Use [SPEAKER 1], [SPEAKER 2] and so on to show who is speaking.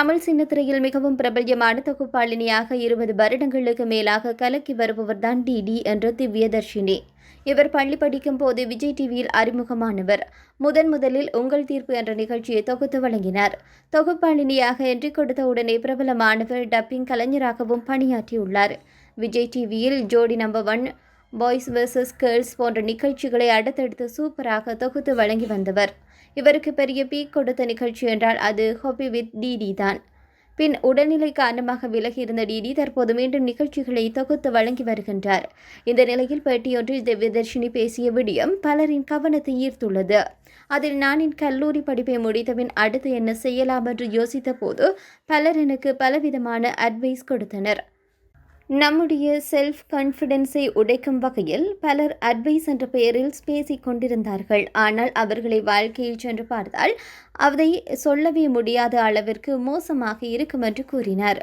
[SPEAKER 1] தமிழ் சின்னத்திரையில் மிகவும் பிரபல்யமான தொகுப்பாளினியாக இருபது வருடங்களுக்கு மேலாக கலக்கி வருபவர்தான் டிடி என்ற திவ்யதர்ஷினி. இவர் பள்ளி படிக்கும் போது விஜய் டிவியில் அறிமுகமானவர். முதன் முதலில் உங்கள் தீர்ப்பு என்ற நிகழ்ச்சியை தொகுத்து வழங்கினார். தொகுப்பாளினியாக என்று கொடுத்த உடனே பிரபலமானவர் டப்பிங் கலைஞராகவும் பணியாற்றியுள்ளார். விஜய் டிவியில் Jodi number one boys versus girls போன்ற நிகழ்ச்சிகளை அடுத்தடுத்து சூப்பராக தொகுத்து வழங்கி வந்தவர். இவருக்கு பெரிய பீக் கொடுத்த நிகழ்ச்சி என்றால் அது ஹாப்பி வித் டிடி தான். பின் உடல்நிலை காரணமாக விலகி இருந்த டிடி தற்போது மீண்டும் நிகழ்ச்சிகளை தொகுத்து வழங்கி வருகின்றார். இந்த நிலையில் பேட்டியொன்றில் திவ்யதர்ஷினி பேசிய விடியம் பலரின் கவனத்தை ஈர்த்துள்ளது. அதில் நான் என் கல்லூரி படிப்பை முடித்தபின் அடுத்து என்ன செய்யலாம் என்று யோசித்த போது பலர் எனக்கு பலவிதமான அட்வைஸ் கொடுத்தனர். நம்முடைய செல்ஃப் கான்ஃபிடென்ஸை உடைக்கும் வகையில் பலர் அட்வைஸ் என்ற பெயரில் பேசிக் கொண்டிருந்தார்கள். ஆனால் அவர்களை வாழ்க்கையில் சென்று பார்த்தால் அதை சொல்லவே முடியாத அளவிற்கு மோசமாக இருக்கும் என்று கூறினார்.